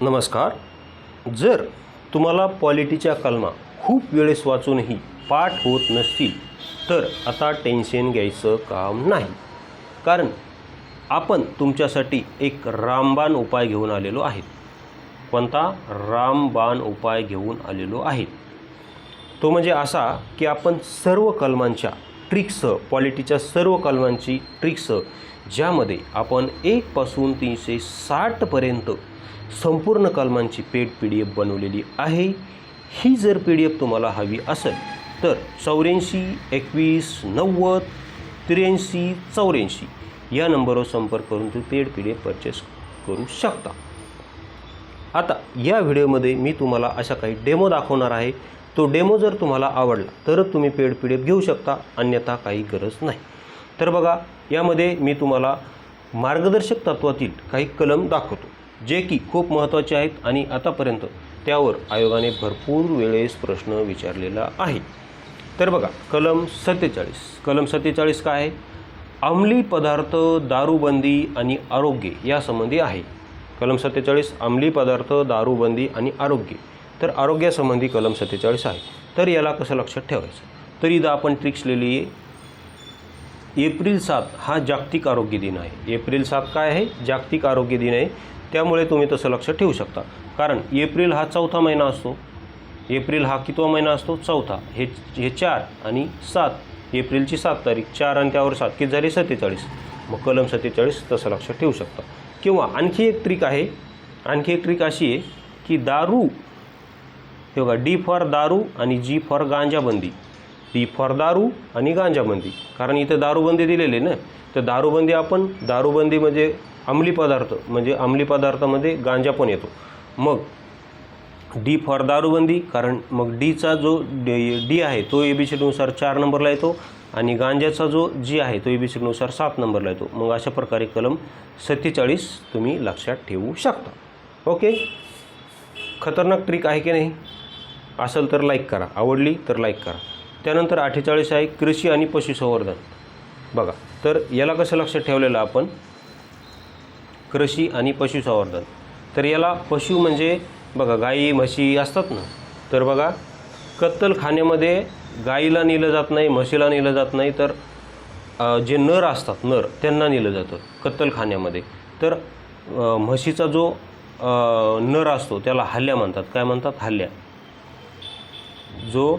नमस्कार. जर तुम्हाला पॉलिटीच्या कलमा खूप वेळेस वाचूनही पाठ होत नसतील तर आता टेन्शन घ्यायचं काम नाही. कारण आपण तुमच्यासाठी एक रामबाण उपाय घेऊन आलेलो आहे. कोणता? रामबाण उपाय घेऊन आलेलो आहे. तो म्हणजे असा की आपण सर्व कलमांच्या ट्रिक्ससह पॉलिटीच्या सर्व कलमांची ट्रिक्ससह ज्यामध्ये आपण एकपासून तीनशे साठपर्यंत संपूर्ण कलमांची पेड पी डी एफ बनवलेली आहे. ही जर पी डी एफ तुम्हाला हवी असेल तर चौऱ्याऐंशी एकवीस नव्वद त्र्याऐंशी चौऱ्याऐंशी या नंबरवर संपर्क करून तुम्ही paid P D F purchase करू शकता. आता या व्हिडिओमध्ये मी तुम्हाला अशा काही डेमो दाखवणार आहे. तो डेमो जर तुम्हाला आवडला तरच तुम्ही पेड पी डी एफ घेऊ शकता अन्यथा काही गरज नाही. तर बघा यामध्ये मी तुम्हाला मार्गदर्शक तत्वातील काही कलम दाखवतो. जे की खूप महत्त्वाचे आहेत आणि आतापर्यंत त्यावर आयोगाने भरपूर वेळेस प्रश्न विचारलेला आहे. तर बघा कलम सत्तेचाळीस. कलम सत्तेचाळीस काय आहे? अंमली पदार्थ दारूबंदी आणि आरोग्य यासंबंधी आहे. कलम सत्तेचाळीस अंमली पदार्थ दारूबंदी आणि आरोग्य. तर आरोग्यासंबंधी कलम सत्तेचाळीस आहे. तर याला कसं लक्षात ठेवायचं? तर इथं आपण ट्रिक्स लिहिली आहे. एप्रिल सात हा जागतिक आरोग्य दिन आहे. एप्रिल सात काय आहे? जागतिक आरोग्य दिन आहे. त्यामुळे तुम्ही तसं लक्षात ठेवू शकता. कारण एप्रिल हा चौथा महिना असतो. एप्रिल हा कितवा महिना असतो? चौथा. हे हे चार आणि सात. एप्रिलची सात तारीख चार आणि त्यावर सात. किती झाली? सत्तेचाळीस. मग कलम सत्तेचाळीस तसं लक्षात ठेवू शकता. किंवा आणखी एक ट्रिक आहे. आणखी एक ट्रिक अशी आहे की दारू हे बघा डी फॉर दारू आणि जी फॉर गांजाबंदी. डी फॉर दारू आणि गांजाबंदी. कारण इथं दारूबंदी दिलेली ना? तर दारूबंदी आपण दारूबंदी म्हणजे अंमली पदार्थ म्हणजे अंमली पदार्थामध्ये गांजा पण येतो. मग डी फॉर दारूबंदी कारण मग डीचा जो डी डी आहे तो ए बी सीनुसार चार नंबरला येतो आणि गांजाचा जो जी आहे तो ए बी सीनुसार सात नंबरला येतो. मग अशा प्रकारे कलम सत्तेचाळीस तुम्ही लक्षात ठेवू शकता. ओके? खतरनाक ट्रिक आहे की नाही? असेल तर लाईक करा. आवडली तर लाईक करा. त्यानंतर अठ्ठेचाळीस आहे कृषी आणि पशुसंवर्धन. बघा तर याला कसं लक्षात ठेवलेलं आपण? कृषी आणि पशुसंवर्धन. तर याला पशु म्हणजे बघा गाई म्हशी असतात ना तर बघा कत्तलखान्यामध्ये गाईला नेलं जात नाही म्हशीला नेलं जात नाही तर जे नर असतात नर त्यांना नेलं जातं कत्तलखान्यामध्ये तर म्हशीचा जो नर असतो त्याला हल्ल्या म्हणतात. काय म्हणतात? हल्ल्या जो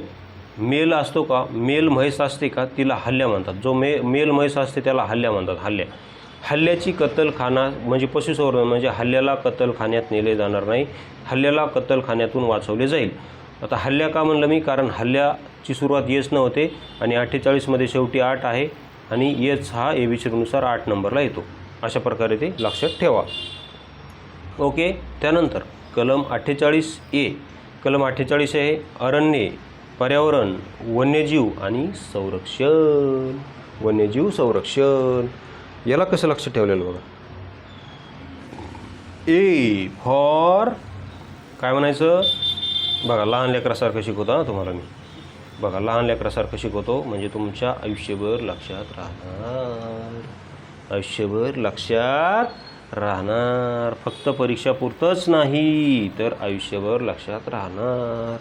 मेल असतो का मेल म्हैस असते का तिला हल्ल्या म्हणतात. जो मे मेल म्हैस असते त्याला हल्ल्या म्हणतात हल्ल्या हल्ल्याची कत्तलखाना म्हणजे पशुसंवर्धन म्हणजे हल्ल्याला कत्तलखान्यात नेले जाणार नाही हल्ल्याला कत्तलखान्यातून वाचवले जाईल. आता हल्ल्या का म्हणलं मी? कारण हल्ल्याची सुरुवात येस न होते आणि अठ्ठेचाळीसमध्ये शेवटी आठ आहे आणि येच हा ए बी सीनुसार आठ नंबरला येतो. अशा प्रकारे ते लक्षात ठेवा. ओके त्यानंतर कलम अठ्ठेचाळीस ए. कलम अठ्ठेचाळीस आहे अरण्ये पर्यावरण वन्यजीव आणि संरक्षण. वन्यजीव संरक्षण. याला कसं लक्ष ठेवलेलं बघा? ए फॉर काय म्हणायचं? बघा लहान लेकरासारखं शिकवतो ना तुम्हाला मी. बघा लहान लेकरासारखं शिकवतो म्हणजे तुमच्या आयुष्यभर लक्षात राहणार. आयुष्यभर लक्षात राहणार. फक्त परीक्षापुरतंच नाही तर आयुष्यभर लक्षात राहणार.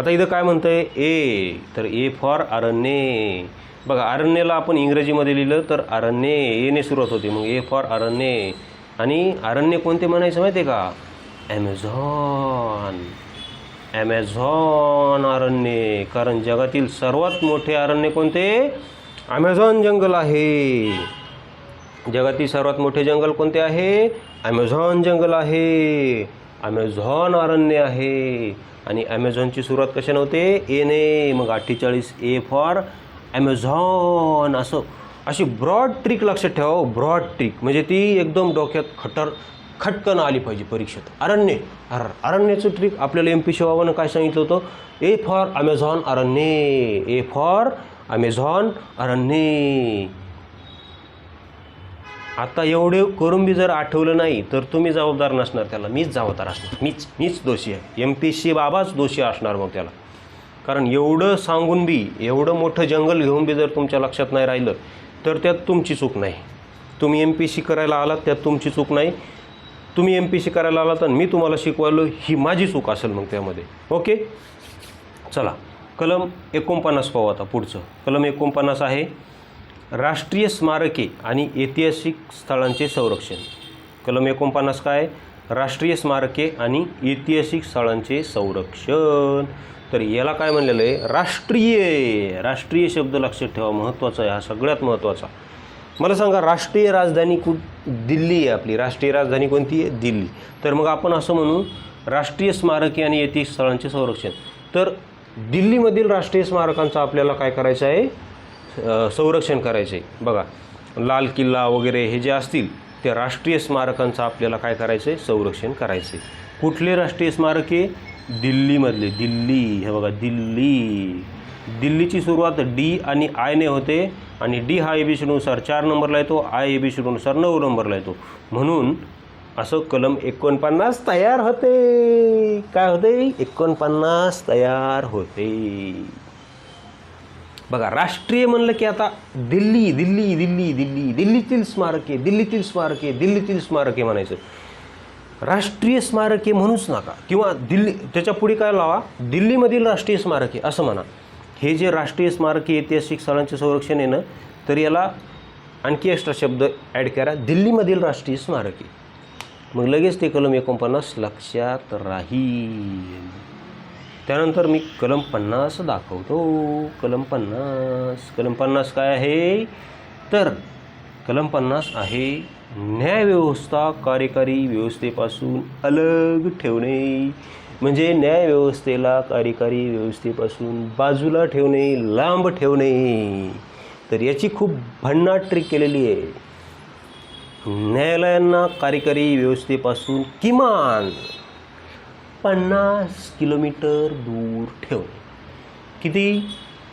आता इथं काय म्हणतं आहे ए तर ए फॉर अरण्ये. बघा अरण्यला आपण इंग्रजीमध्ये लिहिलं तर अरण्ये येणे सुरुवात होते. मग ए फॉर अरण्ये. आणि अरण्य कोणते म्हणायचं माहिती आहे का? ॲमेझॉन ॲमेझॉन अरण्ये. कारण जगातील सर्वात मोठे अरण्य कोणते? ॲमेझॉन जंगल आहे. जगातील सर्वात मोठे जंगल कोणते आहे? ॲमेझॉन जंगल आहे. ॲमेझॉन अरण्य आहे. आणि ॲमेझॉनची सुरुवात कशाने होते? एने मग अठ्ठेचाळीस ए फॉर ॲमेझॉन असं अशी ब्रॉड ट्रिक लक्षात ठेवा हो, ब्रॉड ट्रिक म्हणजे ती एकदम डोक्यात खटर खटकन आली पाहिजे परीक्षेत. अरण्य. अर अरण्याचं ट्रिक आपल्याला एम पी शिवाबानं काय सांगितलं होतं? ए फॉर अमेझॉन अरण्ये. ए फॉर अमेझॉन अरण्ये. आता एवढे करून बी जर आठवलं नाही तर तुम्ही जबाबदार नसणार त्याला. मीच जबाबदार असणार. मीच मीच दोषी आहे. एम पी सी बाबाच दोषी असणार मग त्याला. कारण एवढं सांगून बी एवढं मोठं जंगल घेऊन बी जर तुमच्या लक्षात नाही राहिलं तर त्यात तुमची चूक नाही. तुम्ही एम पी सी करायला आलात त्यात तुमची चूक नाही. तुम्ही एम पी सी करायला आलात आणि मी तुम्हाला शिकवायलो ही माझी चूक असेल मग त्यामध्ये. ओके? चला कलम एकोणपन्नास पाहू आता पुढचं. कलम एकोणपन्नास आहे राष्ट्रीय स्मारके आणि ऐतिहासिक स्थळांचे संरक्षण. कलम एकोणपन्नास काय? राष्ट्रीय स्मारके आणि ऐतिहासिक स्थळांचे संरक्षण. तर याला काय म्हणलेलं आहे? राष्ट्रीय. राष्ट्रीय शब्द लक्षात ठेवा महत्त्वाचा आहे हा सगळ्यात महत्त्वाचा. मला सांगा राष्ट्रीय राजधानी कुठ? दिल्ली आहे आपली. राष्ट्रीय राजधानी कोणती आहे? दिल्ली. तर मग आपण असं म्हणू राष्ट्रीय स्मारके आणि ऐतिहासिक स्थळांचे संरक्षण. तर दिल्लीमधील राष्ट्रीय स्मारकांचं आपल्याला काय करायचं आहे? संरक्षण करायचं आहे बघा लाल किल्ला वगैरे हे जे असतील त्या राष्ट्रीय स्मारकांचं आपल्याला काय करायचं आहे संरक्षण करायचं आहे कुठले राष्ट्रीय स्मारके दिल्लीमधले दिल्ली हे बघा दिल्ली. दिल्लीची सुरुवात डी आणि आयने होते आणि डी हा ए बी सीनुसार चार नंबरला येतो आय ए बी सीनुसार नऊ नंबरला येतो. म्हणून असं कलम एकोणपन्नास तयार होते. काय होते? एकोणपन्नास तयार होते. बघा राष्ट्रीय म्हणलं की आता दिल्ली दिल्ली दिल्ली दिल्ली दिल्लीतील स्मारके दिल्लीतील स्मारके दिल्लीतील स्मारके म्हणायचं. राष्ट्रीय स्मारके म्हणूच नका. किंवा दिल्ली त्याच्या पुढे काय लावा? दिल्लीमधील राष्ट्रीय स्मारके असं म्हणा. हे जे राष्ट्रीय स्मारके ऐतिहासिक स्थळांचे संरक्षण येणं तर याला आणखी एक्स्ट्रा शब्द ॲड करा. दिल्लीमधील राष्ट्रीय स्मारके. मग लगेच ते कलम एकोणपन्नास लक्षात राहील. त्यानंतर मी कलम पन्नास दाखवतो. कलम पन्नास कलम पन्नास काय आहे? तर कलम पन्नास आहे न्यायव्यवस्था कार्यकारी व्यवस्थेपासून अलग ठेवणे. म्हणजे न्यायव्यवस्थेला कार्यकारी व्यवस्थेपासून बाजूला ठेवणे लांब ठेवणे. तर याची खूप भन्नाट ट्रिक केलेली आहे. न्यायालयांना कार्यकारी व्यवस्थेपासून किमान पन्नास किलोमीटर दूर ठेवणे. किती?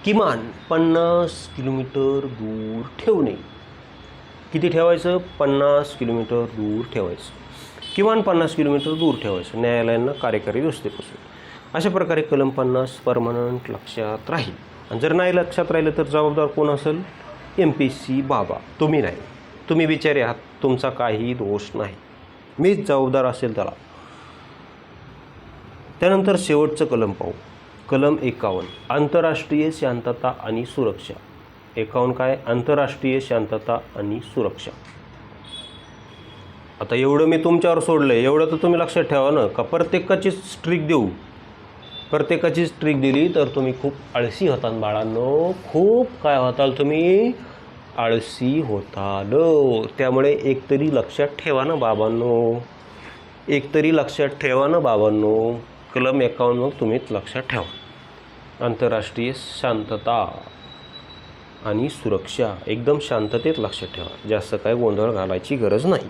किमान पन्नास किलोमीटर दूर ठेवणे. किती ठेवायचं? पन्नास किलोमीटर दूर ठेवायचं. किमान पन्नास किलोमीटर दूर ठेवायचं. न्यायालयांना कार्यकारी व्यवस्थेपासून. अशा प्रकारे कलम पन्नास परमनंट लक्षात राहील. आणि जर नाही लक्षात राहिलं तर जबाबदार कोण असेल? एम पी सी बाबा. तुम्ही नाही. तुम्ही बिचारे आहात. तुमचा काही दोष नाही. मीच जबाबदार असेल त्याला. त्यानंतर शेवटचं कलम पाहू. कलम एकावन्न. आंतरराष्ट्रीय शांतता आणि सुरक्षा. एकावन्न काय? आंतरराष्ट्रीय शांतता आणि सुरक्षा. आता एवढं मी तुमच्यावर सोडलं आहे एवढं तर तुम्ही लक्षात ठेवा ना का प्रत्येकाची स्ट्रिक देऊ. प्रत्येकाची स्ट्रिक दिली तर तुम्ही खूप आळशी होताल बाळांनो. खूप काय होताल तुम्ही? आळसी होताल. त्यामुळे एकतरी लक्षात ठेवा ना बाबांनो. एकतरी लक्षात ठेवा ना बाबांनो. कलम एकावन्न मग तुम्हीच लक्षात ठेवा. आंतरराष्ट्रीय शांतता. आणि सुरक्षा एकदम शांततेत लक्षात ठेवा. जास्त काय गोंधळ घालायची गरज नाही.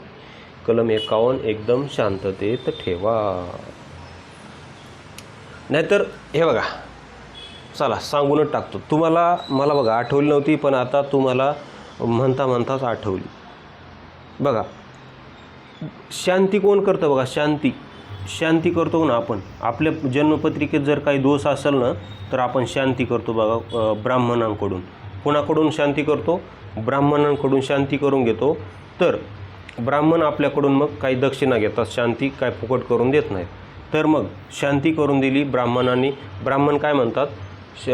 कलम एकावन्न एकदम शांततेत ठेवा. नाहीतर हे बघा. चला सांगूनच टाकतो. तुम्हाला मला बघा आठवली नव्हती पण आता तुम्हाला म्हणता म्हणताच आठवली. बघा. शांती कोण करतं बघा? शांती. शांती करतो ना आपण. आपल्या जन्मपत्रिकेत जर काही दोष असेल ना तर आपण शांती करतो बघा ब्राह्मणांकडून. कोणाकडून शांती करतो? ब्राह्मणांकडून शांती करून घेतो. तर ब्राह्मण आपल्याकडून मग काही दक्षिणा घेतात. शांती काय फुकट करून देत नाहीत. तर मग शांती करून दिली ब्राह्मणांनी. ब्राह्मण काय म्हणतात? श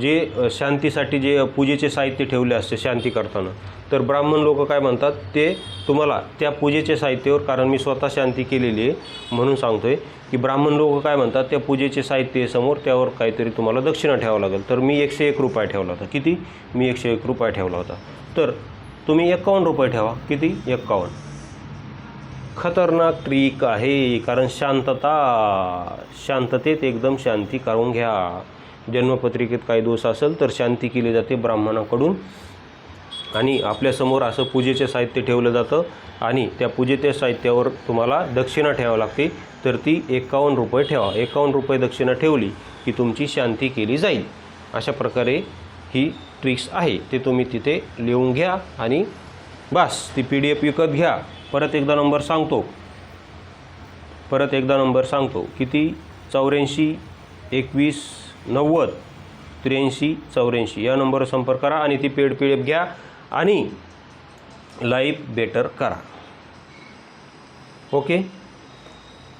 जे शांतीसाठी जे पूजेचे साहित्य ठेवले असते शांती करताना तर ब्राह्मण लोक काय म्हणतात ते तुम्हाला त्या पूजेचे साहित्यावर कारण मी स्वतः शांती केलेली आहे म्हणून सांगतो आहे की ब्राह्मण लोक काय म्हणतात त्या पूजेचे साहित्य समोर त्यावर काहीतरी तुम्हाला दक्षिणा ठेवावं लागेल. तर मी एकशे एक रुपये ठेवला होता. किती? मी एकशे एक रुपये ठेवला होता. तर तुम्ही एकावन्न रुपये ठेवा. किती? एकावन्न. खतरनाक ट्रिक आहे कारण शांतता शांततेत एकदम शांती करून घ्या. जन्मपत्रिकेत काही दोष असेल तर शांती केली जाते ब्राह्मणाकडून. आणि आपल्यासमोर असं पूजेचे साहित्य ठेवलं जातं आणि त्या पूजेच्या साहित्यावर तुम्हाला दक्षिणा ठेवावी लागते. तर ती एकावन्न रुपये ठेवा. एकावन्न रुपये दक्षिणा ठेवली की तुमची शांती केली जाईल. अशा प्रकारे ही ट्रिक्स आहे. ते तुम्ही तिथे लिहून घ्या आणि बस ती पी डी एफ विकत घ्या. परत एकदा नंबर सांगतो. परत एकदा नंबर सांगतो. किती? चौऱ्याऐंशी एकवीस नव्वद त्र्याऐंशी चौऱ्याऐंशी. या नंबरवर संपर्क करा आणि ती पेड पी एफ घ्या आणि लाईफ बेटर करा. ओके?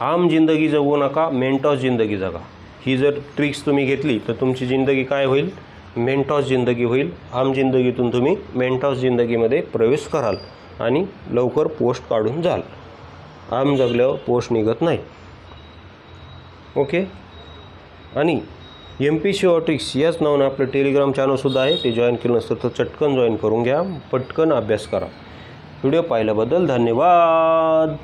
आम जिंदगी जगू नका मेंटॉस जिंदगी जगा. ही जर ट्रिक्स तुम्ही घेतली तर तुमची जिंदगी काय होईल? मेंटॉस जिंदगी होईल. आम जिंदगीतून तुम्ही मेंटॉस जिंदगीमध्ये प्रवेश कराल आणि लवकर पोस्ट काढून जाल. आम जगल्यावर पोस्ट निघत नाही. ओके? आणि एम पी सी ऑटिक्स याच नावानं आपलं टेलिग्राम चॅनलसुद्धा आहे. ते जॉईन केलं नसतं तर चटकन जॉईन करून घ्या. पटकन अभ्यास करा. व्हिडिओ पाहिल्याबद्दल धन्यवाद.